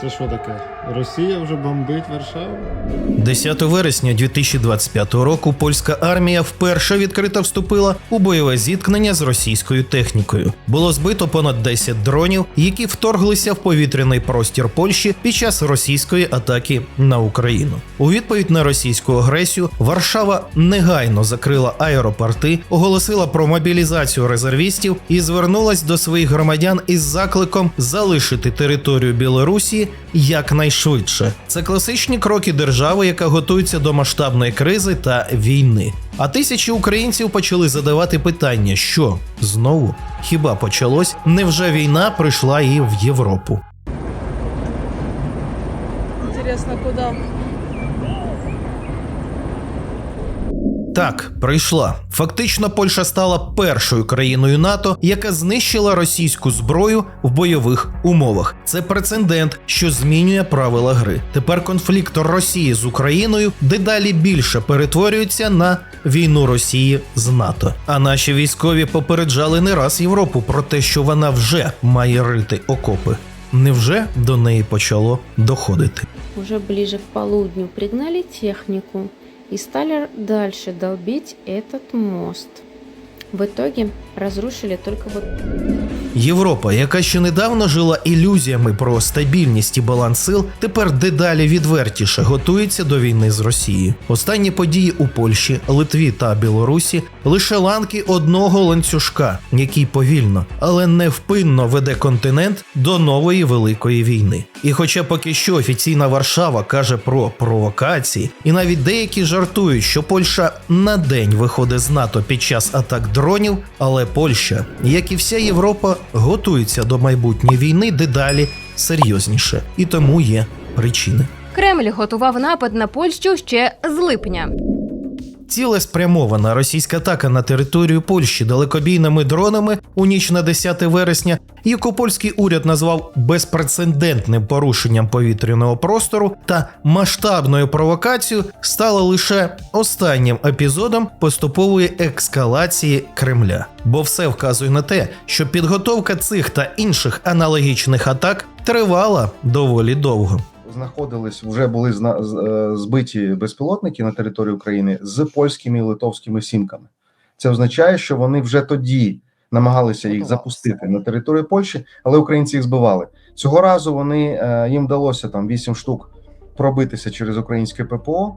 Це що таке? Росія вже бомбить Варшаву? 10 вересня 2025 року польська армія вперше відкрито вступила у бойове зіткнення з російською технікою. Було збито понад 10 дронів, які вторглися в повітряний простір Польщі під час російської атаки на Україну. У відповідь на російську агресію Варшава негайно закрила аеропорти, оголосила про мобілізацію резервістів і звернулась до своїх громадян із закликом залишити територію Білорусі якнайшвидше. Це класичні кроки держави, яка готується до масштабної кризи та війни. А тисячі українців почали задавати питання: що знову хіба почалось? Невже війна прийшла і в Європу? Інтересно, куда? Так, прийшла. Фактично, Польща стала першою країною НАТО, яка знищила російську зброю в бойових умовах. Це прецедент, що змінює правила гри. Тепер конфлікт Росії з Україною дедалі більше перетворюється на війну Росії з НАТО. А наші військові попереджали не раз Європу про те, що вона вже має рити окопи. Невже до неї почало доходити? Уже ближе к полудню пригнали технику и стали дальше долбить этот мост. В итоге разрушили только вот Європа, яка ще недавно жила ілюзіями про стабільність і баланс сил, тепер дедалі відвертіше готується до війни з Росією. Останні події у Польщі, Литві та Білорусі лише ланки одного ланцюжка, який повільно, але невпинно веде континент до нової великої війни. І хоча поки що офіційна Варшава каже про провокації, і навіть деякі жартують, що Польща на день виходить з НАТО під час атак дронів, але Польща, як і вся Європа, готується до майбутньої війни дедалі серйозніше, і тому є причини. Кремль готував напад на Польщу ще з липня. Цілеспрямована російська атака на територію Польщі далекобійними дронами у ніч на 10 вересня, яку польський уряд назвав безпрецедентним порушенням повітряного простору та масштабною провокацією, стала лише останнім епізодом поступової ескалації Кремля. Бо все вказує на те, що підготовка цих та інших аналогічних атак тривала доволі довго. Знаходились, вже були зна- е, збиті безпілотники на території України з польськими і литовськими сімками. Це означає, що вони вже тоді намагалися їх запустити на територію Польщі, але українці їх збивали. Цього разу вони е, їм вдалося там 8 штук пробитися через українське ППО.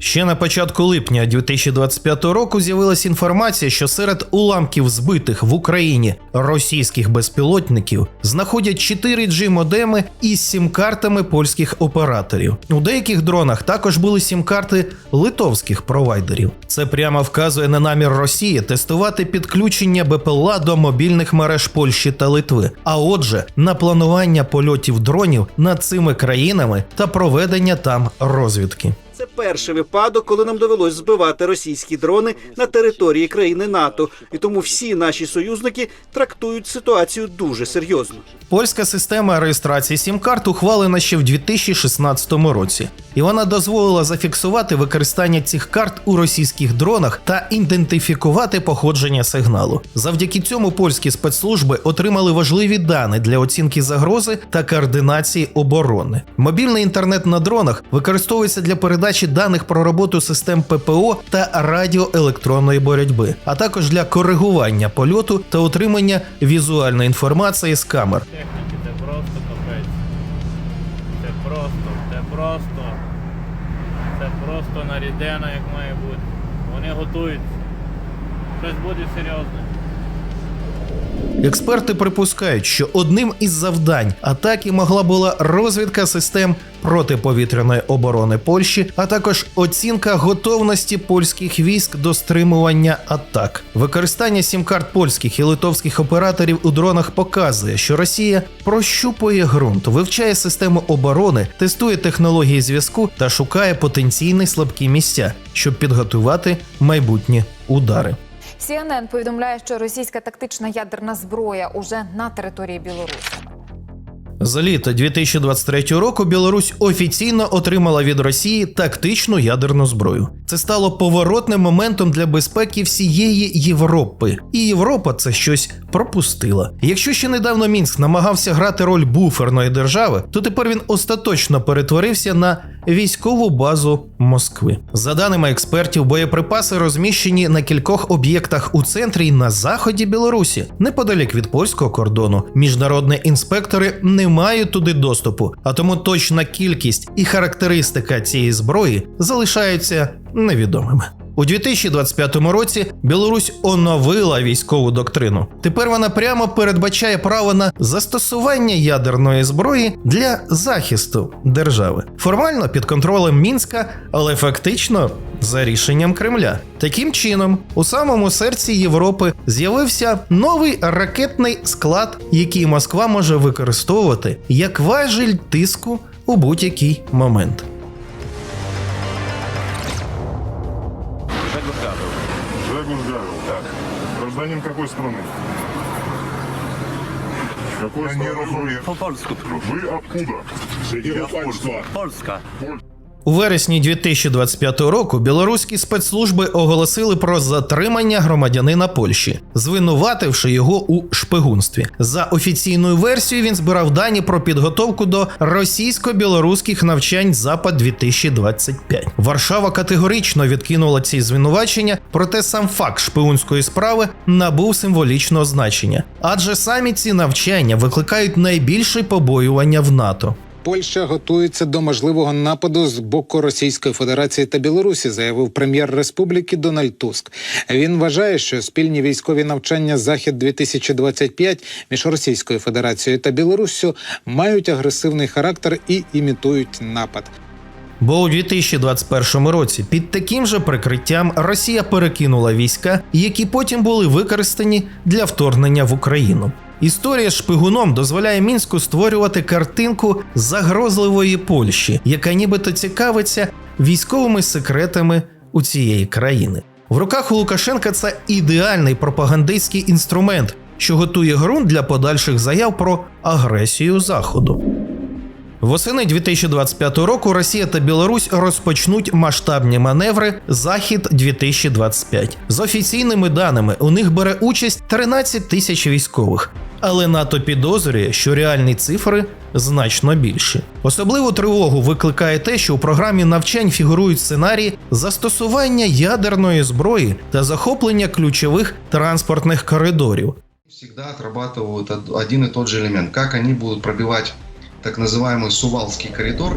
Ще на початку липня 2025 року з'явилася інформація, що серед уламків збитих в Україні російських безпілотників знаходять 4G модеми із сім-картами польських операторів. У деяких дронах також були сім-карти литовських провайдерів. Це прямо вказує на намір Росії тестувати підключення БПЛА до мобільних мереж Польщі та Литви. А отже, на планування польотів дронів над цими країнами та проведення там розвідки. Це перший випадок, коли нам довелось збивати російські дрони на території країни НАТО, і тому всі наші союзники трактують ситуацію дуже серйозно. Польська система реєстрації сім-карт ухвалена ще в 2016 році, і вона дозволила зафіксувати використання цих карт у російських дронах та ідентифікувати походження сигналу. Завдяки цьому польські спецслужби отримали важливі дані для оцінки загрози та координації оборони. Мобільний інтернет на дронах використовується для передачі даних про роботу систем ППО та радіоелектронної боротьби, а також для коригування польоту та отримання візуальної інформації з камер. техніки, це просто капець. Це просто, це просто. Це просто нарідена, як має бути. Вони готуються. Щось буде серйозне. Експерти припускають, що одним із завдань атаки могла була розвідка систем протиповітряної оборони Польщі, а також оцінка готовності польських військ до стримування атак. Використання сім-карт польських і литовських операторів у дронах показує, що Росія прощупує ґрунт, вивчає систему оборони, тестує технології зв'язку та шукає потенційні слабкі місця, щоб підготувати майбутні удари. CNN повідомляє, що російська тактична ядерна зброя уже на території Білорусі. За літо 2023 року Білорусь офіційно отримала від Росії тактичну ядерну зброю. Це стало поворотним моментом для безпеки всієї Європи. І Європа це щось пропустила. Якщо ще недавно Мінськ намагався грати роль буферної держави, то тепер він остаточно перетворився на військову базу Москви. За даними експертів, боєприпаси розміщені на кількох об'єктах у центрі і на заході Білорусі, неподалік від польського кордону. Міжнародні інспектори не мають туди доступу, а тому точна кількість і характеристика цієї зброї залишаються невідомими. У 2025 році Білорусь оновила військову доктрину. Тепер вона прямо передбачає право на застосування ядерної зброї для захисту держави. Формально під контролем Мінська, але фактично за рішенням Кремля. Таким чином, у самому серці Європи з'явився новий ракетний склад, який Москва може використовувати як важіль тиску у будь-який момент. Гарвел. Жагус Гарвел. Так. Гражданин какой страны? Какой страны? По-польску. Вы откуда? Я Польша. Польска. Польша. У вересні 2025 року білоруські спецслужби оголосили про затримання громадянина Польщі, звинувативши його у шпигунстві. За офіційною версією він збирав дані про підготовку до російсько-білоруських навчань Запад 2025. Варшава категорично відкинула ці звинувачення, проте сам факт шпигунської справи набув символічного значення, адже самі ці навчання викликають найбільше побоювання в НАТО. Польща готується до можливого нападу з боку Російської Федерації та Білорусі, заявив прем'єр республіки Дональд Туск. Він вважає, що спільні військові навчання Захід 2025 між Російською Федерацією та Білоруссю мають агресивний характер і імітують напад. Бо у 2021 році під таким же прикриттям Росія перекинула війська, які потім були використані для вторгнення в Україну. Історія з шпигуном дозволяє мінську створювати картинку загрозливої Польщі, яка нібито цікавиться військовими секретами у цієї країни. В руках у Лукашенка це ідеальний пропагандистський інструмент, що готує ґрунт для подальших заяв про агресію Заходу. Восени 2025 року Росія та Білорусь розпочнуть масштабні маневри Захід 2025 З офіційними даними у них бере участь 13 тисяч військових Але НАТО підозрює, що реальні цифри значно більші. Особливу тривогу викликає те, що у програмі навчань фігурують сценарії застосування ядерної зброї та захоплення ключових транспортних коридорів. Всегда отрабатывают од- один и тот же элемент. Как они будут пробивать так называемый Сувалский коридор,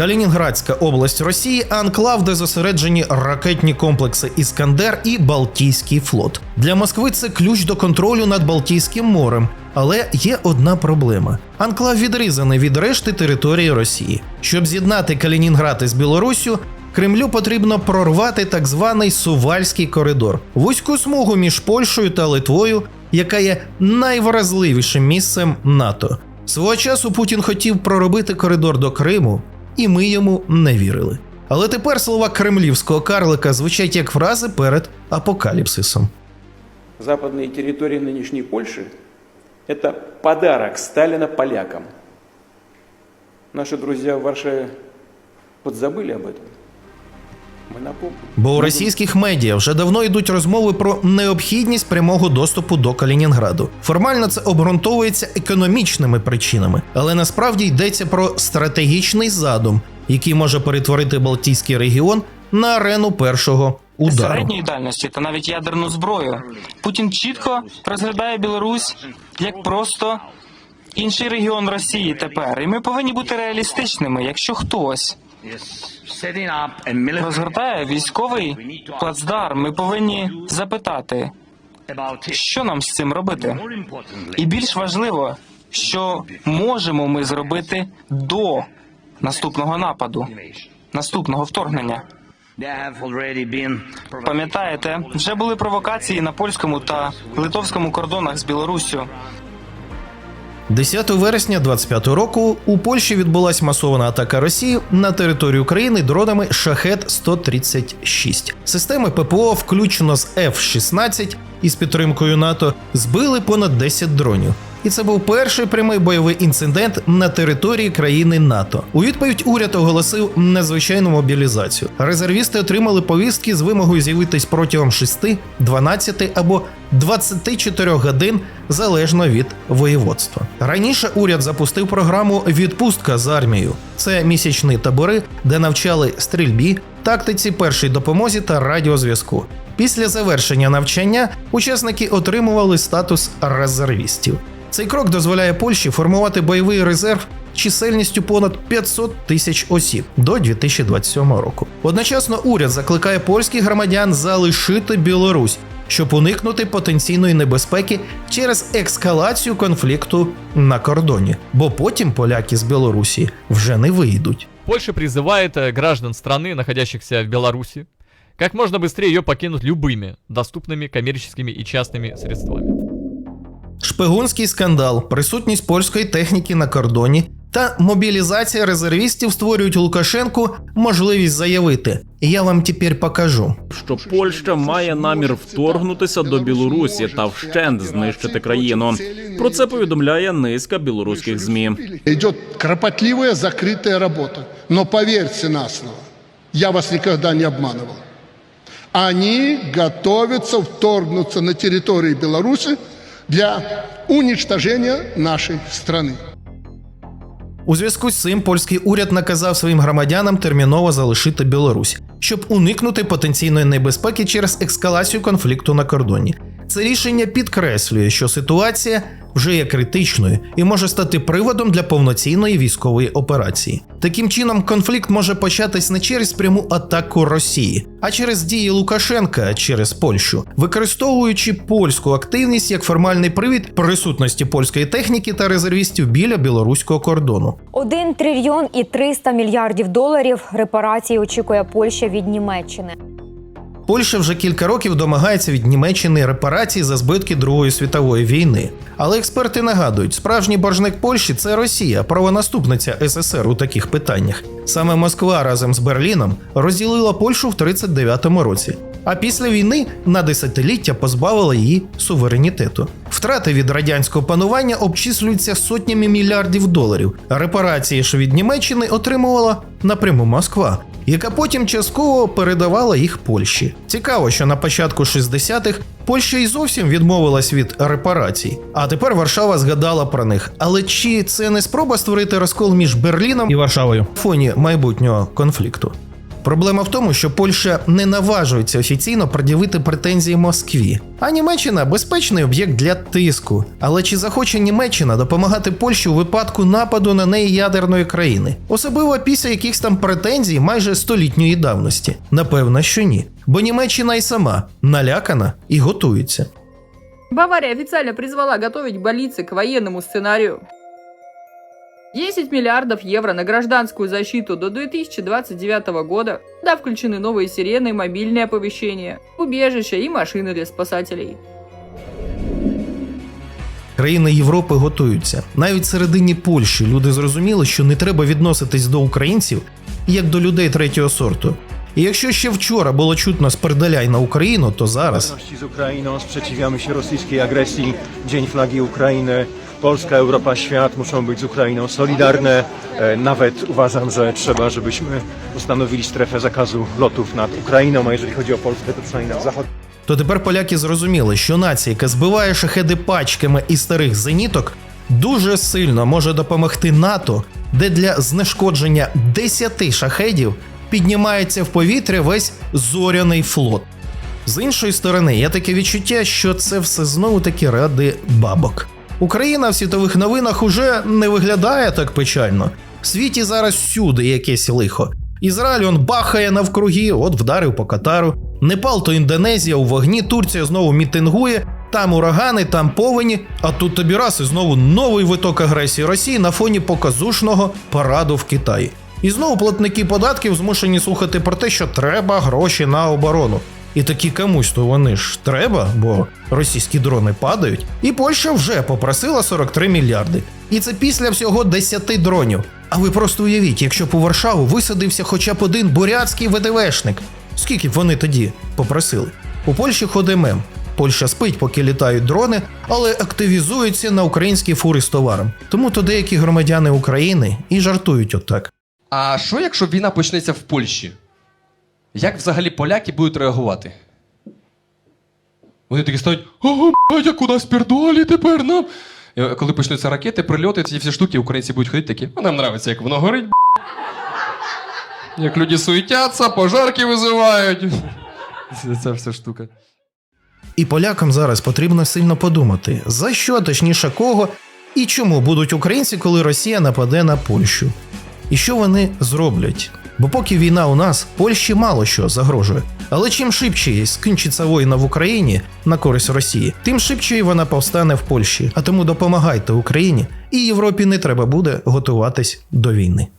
Калінінградська область Росії анклав, де зосереджені ракетні комплекси Іскандер і Балтійський флот. Для Москви це ключ до контролю над Балтійським морем. Але є одна проблема: анклав відрізаний від решти території Росії. Щоб з'єднати Калінінград із Білоруссю, Кремлю потрібно прорвати так званий Сувальський коридор, вузьку смугу між Польщею та Литвою, яка є найвразливішим місцем НАТО. Свого часу Путін хотів проробити коридор до Криму, і ми йому не вірили. Але тепер слова кремлівського карлика звучать як фрази перед апокаліпсисом. Западные территории нынешней Польши – это подарок Сталина полякам. Наши друзья в Варшаве подзабыли об этом. Бо у російських медіа вже давно йдуть розмови про необхідність прямого доступу до Калінінграду. Формально це обґрунтовується економічними причинами, але насправді йдеться про стратегічний задум, який може перетворити Балтійський регіон на арену першого удару. середньої дальності та навіть ядерну зброю. Путін чітко розглядає Білорусь як просто інший регіон Росії тепер. І ми повинні бути реалістичними. Якщо хтось розгортає військовий плацдарм, ми повинні запитати, що нам з цим робити. І більш важливо, що можемо ми зробити до наступного нападу, наступного вторгнення. Пам'ятаєте, вже були провокації на польському та литовському кордонах з Білоруссю. 10 вересня 25 року у Польщі відбулася масована атака Росії на територію України дронами Шахет 136 Системи ППО, включно з F-16 із підтримкою НАТО, збили понад 10 дронів. І це був перший прямий бойовий інцидент на території країни НАТО. У відповідь уряд оголосив незвичайну мобілізацію. Резервісти отримали повістки з вимогою з'явитись протягом 6, 12 або 24 годин залежно від воєводства. Раніше уряд запустив програму Відпустка з армією. Це місячні табори, де навчали стрільбі, тактиці першій допомозі та радіозв'язку. Після завершення навчання учасники отримували статус резервістів. Цей крок дозволяє Польщі формувати бойовий резерв чисельністю понад 500 тисяч осіб до 2027 року. Одночасно уряд закликає польських громадян залишити Білорусь, щоб уникнути потенційної небезпеки через ескалацію конфлікту на кордоні, бо потім поляки з Білорусі вже не вийдуть. Польша призывает э, граждан страны, находящихся в Беларуси, как можно быстрее ее покинуть любыми доступными коммерческими и частными средствами. Шпигунський скандал, присутність польської техніки на кордоні та мобілізація резервістів створюють Лукашенку можливість заявити: Я вам тепер покажу. що Польща має намір вторгнутися до Білорусі та вщент знищити країну. Про це повідомляє низка білоруських змі. Идет кропотливая закрытая работа. Но поверьте на слово, я вас никогда не обманывал. Они готовятся вторгнуться на территорию Беларуси для уничтожения нашей страны. У зв'язку з цим польський уряд наказав своїм громадянам терміново залишити Білорусь, щоб уникнути потенційної небезпеки через ескалацію конфлікту на кордоні. Це рішення підкреслює, що ситуація вже є критичною і може стати приводом для повноцінної військової операції. Таким чином, конфлікт може початись не через пряму атаку Росії, а через дії Лукашенка через Польщу, використовуючи польську активність як формальний привід присутності польської техніки та резервістів біля білоруського кордону. 1 трильйон і 300 мільярдів доларів репарації очікує Польща від Німеччини. Польща вже кілька років домагається від Німеччини репарацій за збитки Другої світової війни. Але експерти нагадують, справжній боржник Польщі це Росія, правонаступниця СССР у таких питаннях. Саме Москва разом з Берліном розділила Польщу в 39-му році. А після війни на десятиліття позбавила її суверенітету. Втрати від радянського панування обчислюються сотнями мільярдів доларів. Репарації ж від Німеччини отримувала напряму Москва яка потім частково передавала їх Польщі. Цікаво, що на початку 60-х Польща і зовсім відмовилась від репарацій, а тепер Варшава згадала про них. Але чи це не спроба створити розкол між Берліном і Варшавою в фоні майбутнього конфлікту? Проблема в тому, що Польща не наважується офіційно пред'явити претензії Москві. А Німеччина безпечний об'єкт для тиску. Але чи захоче Німеччина допомагати Польщі у випадку нападу на неї ядерної країни, особливо після якихось там претензій майже столітньої давності? Напевно, що ні. Бо Німеччина й сама налякана і готується. Бавария официально призвала готовить больницы к военному сценарию. 10 миллиардов евро на гражданскую защиту до 2029 года. Да, включены новые сирены, мобильные оповещения, убежища и машины для спасателей. Країни Європи готуються. Навіть всередині Польщі люди зрозуміли, що не треба відноситись до українців як до людей третього сорту. І якщо ще вчора було чутно спердаляй на Україну, то зараз z Ukrainą, sprzeciwiamy się rosyjskiej agresji. Dzień flagi Ukrainy. Polska, Europa, świat muszą być z Ukrainą solidarne. E, Nawet uważam, że trzeba, żebyśmy ustanowili strefę zakazu lotów nad Ukrainą, a jeżeli chodzi o Polskę, to przynajmniej nad Zachód. то тепер поляки зрозуміли, що нація, яка збиває шахеди пачками із старих зеніток, дуже сильно може допомогти НАТО, де для знешкодження 10 шахедів піднімається в повітря весь зоряний флот. З іншої сторони, є таке відчуття, що це все знову таки ради бабок. Україна в світових новинах уже не виглядає так печально. В світі зараз всюди якесь лихо. Ізраїль он бахає навкруги, от вдарив по Катару. Непал то Індонезія у вогні, Турція знову мітингує, там урагани, там повені, а тут тобі раз і знову новий виток агресії Росії на фоні показушного параду в Китаї. І знову платники податків змушені слухати про те, що треба гроші на оборону. І такі комусь то вони ж треба, бо російські дрони падають. І Польща вже попросила 43 мільярди. І це після всього 10 дронів. А ви просто уявіть, якщо у Варшаву висадився хоча б один бурятський ВДВшник. Скільки б вони тоді попросили? У Польщі ходить мем. Польща спить, поки літають дрони, але активізується на українські фури з товаром. Тому то деякі громадяни України і жартують отак. А що, якщо війна почнеться в Польщі? Як взагалі поляки будуть реагувати? Вони такі стають, ого, блядь, а куди спердолі тепер нам? І коли почнуться ракети, прильоти, ці всі штуки, українці будуть ходити такі, а нам нравиться, як воно горить, б***». Як люди суетяться, пожарки визивають. Це- Ця вся штука. І полякам зараз потрібно сильно подумати, за що, точніше кого, і чому будуть українці, коли Росія нападе на Польщу. І що вони зроблять? Бо поки війна у нас, Польщі мало що загрожує. Але чим швидше скінчиться війна в Україні на користь Росії, тим швидше вона повстане в Польщі. А тому допомагайте Україні, і Європі не треба буде готуватись до війни.